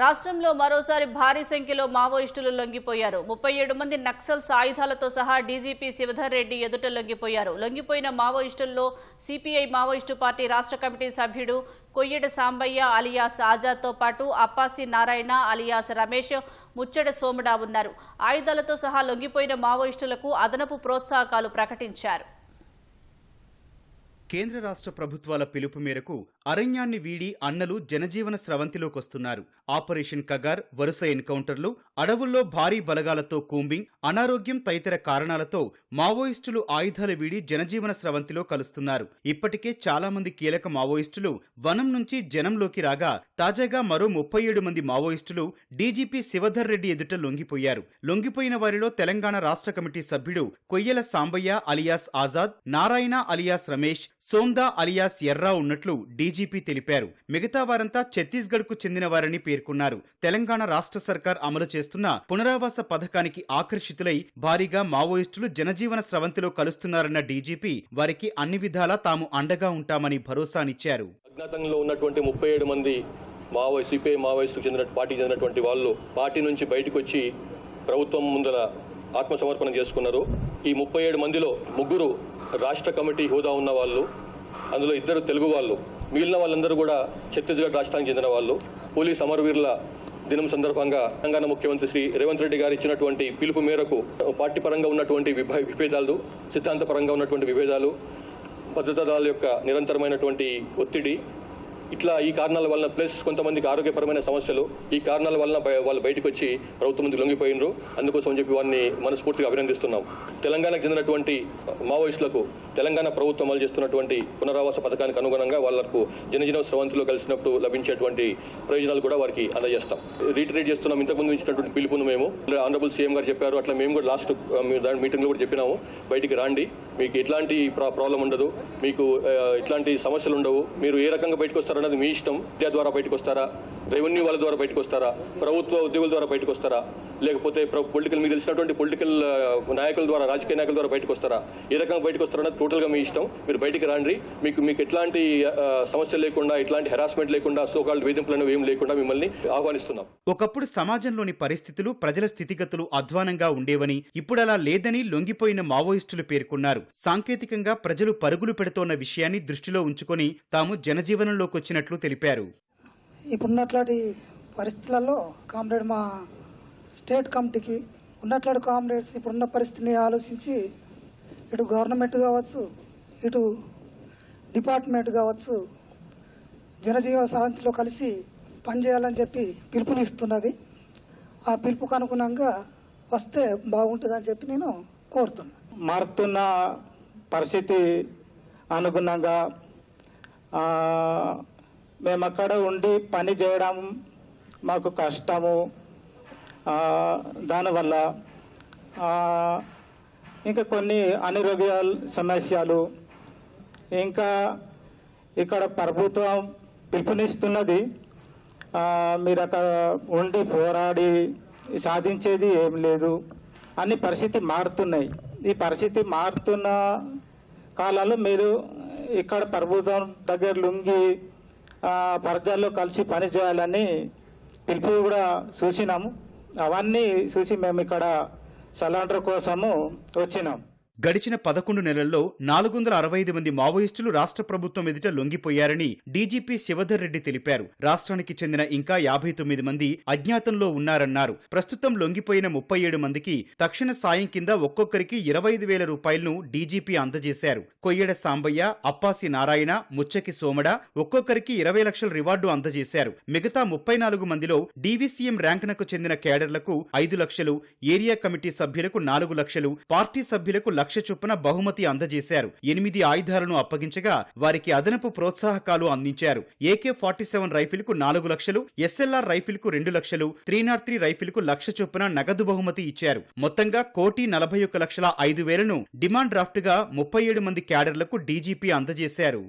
రాష్ట్రంలో మరోసారి భారీ సంఖ్యలో మావోయిస్టులు లొంగిపోయారు. ముప్పై ఏడు మంది నక్సల్స్ ఆయుధాలతో సహా డీజీపీ శివధర్ రెడ్డి ఎదుట లొంగిపోయారు. లొంగిపోయిన మావోయిస్టుల్లో సిపిఐ మావోయిస్టు పార్టీ రాష్ట్ర కమిటీ సభ్యుడు కొయ్యడ సాంబయ్య అలియాస్ ఆజాద్తో పాటు అప్పాసి నారాయణ అలియాస్ రమేష్ ముచ్చడ సోమడా ఉన్నారు. ఆయుధాలతో సహా లొంగిపోయిన మావోయిస్టులకు అదనపు ప్రోత్సాహకాలు ప్రకటించారు. కేంద్ర రాష్ట్ర ప్రభుత్వాల పిలుపు మేరకు అరణ్యాన్ని వీడి అన్నలు జనజీవన స్రవంతిలోకొస్తున్నారు. ఆపరేషన్ కగార్ వరుస ఎన్కౌంటర్లు అడవుల్లో భారీ బలగాలతో కూంబింగ్ అనారోగ్యం తదితర కారణాలతో మావోయిస్టులు ఆయుధాలు వీడి జనజీవన స్రవంతిలో కలుస్తున్నారు. ఇప్పటికే చాలా మంది కీలక మావోయిస్టులు వనం నుంచి జనంలోకి రాగా తాజాగా మరో ముప్పై ఏడు మంది మావోయిస్టులు డీజీపీ శివధర్ రెడ్డి ఎదుట లొంగిపోయారు. లొంగిపోయిన వారిలో తెలంగాణ రాష్ట్ర కమిటీ సభ్యుడు Koyyala Sambaiah alias Azad Narayana alias Ramesh Somda alias Erra ఉన్నట్లు డీజీపీ తెలిపారు. మిగతా వారంతా ఛత్తీస్గఢ్కు చెందినవారని చెందిన వారని పేర్కొన్నారు. తెలంగాణ రాష్ట్ర సర్కార్ అమలు చేస్తున్న పునరావాస పథకానికి ఆకర్షితులై భారీగా మావోయిస్టులు జనజీవన స్రవంతిలో కలుస్తున్నారన్న డీజీపీ వారికి అన్ని విధాలా తాము అండగా ఉంటామని భరోసానిచ్చారు. అజ్ఞాతంలో ఉన్నటువంటి ముప్పై ఏడు మంది మావో సిపిఐ మావోయిస్టుకు చెందిన పార్టీ చెందినటువంటి వాళ్ళు పార్టీ నుంచి బయటకు వచ్చి ప్రభుత్వం ముందర ఆత్మసమర్పణ చేసుకున్నారు. ఈ ముప్పై ఏడు మందిలో ముగ్గురు రాష్ట్ర కమిటీ హోదా ఉన్న వాళ్ళు అందులో ఇద్దరు తెలుగు వాళ్ళు. మిగిలిన వాళ్ళందరూ కూడా ఛత్తీస్గఢ్ రాష్ట్రానికి చెందిన వాళ్ళు. పోలీస్ అమరవీరుల దినం సందర్భంగా తెలంగాణ ముఖ్యమంత్రి శ్రీ రేవంత్ రెడ్డి గారు ఇచ్చినటువంటి పిలుపు మేరకు పార్టీ పరంగా ఉన్నటువంటి విభేదాలు సిద్ధాంతపరంగా ఉన్నటువంటి విభేదాలు భద్రతా దళాల యొక్క నిరంతరమైనటువంటి ఒత్తిడి ఇట్లా ఈ కారణాల వలన ప్లస్ కొంతమందికి ఆరోగ్యపరమైన సమస్యలు ఈ కారణాల వలన వాళ్ళు బయటకు వచ్చి ప్రభుత్వం ముందుకు లొంగిపోయినరు. అందుకోసం చెప్పి వారిని మనస్ఫూర్తిగా అభినందిస్తున్నాం. తెలంగాణకు చెందినటువంటి మావోయిస్టులకు తెలంగాణ ప్రభుత్వం అమలు చేస్తున్నటువంటి పునరావాస పథకానికి అనుగుణంగా వాళ్ళకు జనజీవన స్రవంతిలో కలిసినప్పుడు లభించేటువంటి ప్రయోజనాలు కూడా వారికి అందజేస్తాం. రీటరేట్ చేస్తున్నాం. ఇంతకుముందు ఇచ్చినటువంటి పిలుపును మేము. ఆనరబుల్ సీఎం గారు చెప్పారు. అట్లా మేము కూడా లాస్ట్ దాని మీటింగ్లో కూడా చెప్పినాము. బయటికి రాండి. మీకు ఎట్లాంటి ప్రా- ప్రాబ్లం ఉండదు. మీకు ఇట్లాంటి సమస్యలు ఉండవు. మీరు ఏ రకంగా బయటకు అన్నది మీ ఇష్టం. మీడియా ద్వారా బయటకు వస్తారా రెవెన్యూ వాళ్ళ ద్వారా బయటకు వస్తారా ప్రభుత్వ ఉద్యోగుల ద్వారా బయటకు వస్తారా లేకపోతే పొలిటికల్ మీకు తెలిసినటువంటి పొలిటికల్ నాయకుల ద్వారా రాజకీయ నాయకుల ద్వారా బయటకు వస్తారా ఏ రకంగా బయటకు వస్తారన్నది టోటల్గా మీ ఇష్టం. మీరు బయటికి రాండి. మీకు మీకు ఎట్లాంటి సమస్య సమస్యలు లేకుండా ఎట్లాంటి హెరాస్మెంట్ లేకుండా సోకాల్ వేధింపులు అనేవి ఏం లేకుండా మిమ్మల్ని ఆహ్వానిస్తున్నాం. ఒకప్పుడు సమాజంలోని పరిస్థితులు ప్రజల స్థితిగతులు అధ్వానంగా ఉండేవని ఇప్పుడలా లేదని లొంగిపోయిన మావోయిస్టులు పేర్కొన్నారు. సాంకేతికంగా ప్రజలు పరుగులు పెడుతోన్న విషయాన్ని దృష్టిలో ఉంచుకొని తాము జనజీవనంలోకొచ్చినట్లు తెలిపారు. ఇప్పుడున్నట్లాంటి పరిస్థితులలో కామ్రేడ్ మా స్టేట్ కమిటీకి ఉన్నట్లాంటి కామ్రేడ్స్ ఇప్పుడున్న పరిస్థితిని ఆలోచించి ఇటు గవర్నమెంట్ కావచ్చు ఇటు డిపార్ట్మెంట్ కావచ్చు జనజీవ సరంతిలో కలిసి పనిచేయాలని చెప్పి పిలుపునిస్తున్నది ఆ పిలుపుకు అనుగుణంగా వస్తే బాగుంటుందని చెప్పి నేను కోరుతున్నాను. మారుతున్న పరిస్థితి అనుగుణంగా ఆ, మేము అక్కడ ఉండి పని చేయడం మాకు కష్టము. దానివల్ల ఇంకా కొన్ని అనారోగ్య సమస్యలు. ఇంకా ఇక్కడ ప్రభుత్వం పిలుపునిస్తున్నది మీరు అక్కడ ఉండి పోరాడి సాధించేది ఏం లేదు. అన్ని పరిస్థితి మారుతున్నాయి. ఈ పరిస్థితి మారుతున్న కాలంలో మీరు ఇక్కడ ప్రభుత్వం దగ్గర లుంగి పరజాల్లో కలిసి పని చేయాలని పిలుపు కూడా చూసినాము. అవన్నీ చూసి మేము ఇక్కడ సలాండర్ కోసము వచ్చినాం. గడిచిన పదకొండు నెలల్లో నాలుగు వందల అరవై ఐదు మంది మావోయిస్టులు రాష్ట్ర ప్రభుత్వం ఎదుట లొంగిపోయారని డీజీపీ శివధర్ రెడ్డి తెలిపారు. రాష్ట్రానికి చెందిన ఇంకా యాభై తొమ్మిది మంది అజ్ఞాతంలో ఉన్నారన్నారు. ప్రస్తుతం లొంగిపోయిన ముప్పై ఏడు మందికి తక్షణ సాయం కింద ఒక్కొక్కరికి ఇరవై ఐదు వేల రూపాయలను డీజీపీ అందజేశారు. కొయ్యడ సాంబయ్య అప్పాసి నారాయణ ముచ్చకి సోమడ ఒక్కొక్కరికి ఇరవై లక్షల రివార్డు అందజేశారు. మిగతా ముప్పై నాలుగు మందిలో డీవీసీఎం ర్యాంకునకు చెందిన కేడర్లకు ఐదు లక్షలు ఏరియా కమిటీ సభ్యులకు నాలుగు లక్షలు పార్టీ సభ్యులకు లక్ష చొప్పున బహుమతి అందజేశారు. ఎనిమిది ఆయుధాలను అప్పగించగా వారికి అదనపు ప్రోత్సాహకాలు అందించారు. ఏకే ఫార్టీ సెవెన్ రైఫిల్కు నాలుగు లక్షలు ఎస్ఎల్ఆర్ రైఫిల్కు రెండు లక్షలు త్రీ నాట్ త్రీ రైఫిల్కు లక్ష చొప్పున నగదు బహుమతి ఇచ్చారు. మొత్తంగా కోటి నలభై ఒక్క లక్షల ఐదు వేలను డిమాండ్ డ్రాఫ్ట్గా ముప్పై ఏడు మంది క్యాడర్లకు డీజీపీ అందజేశారు.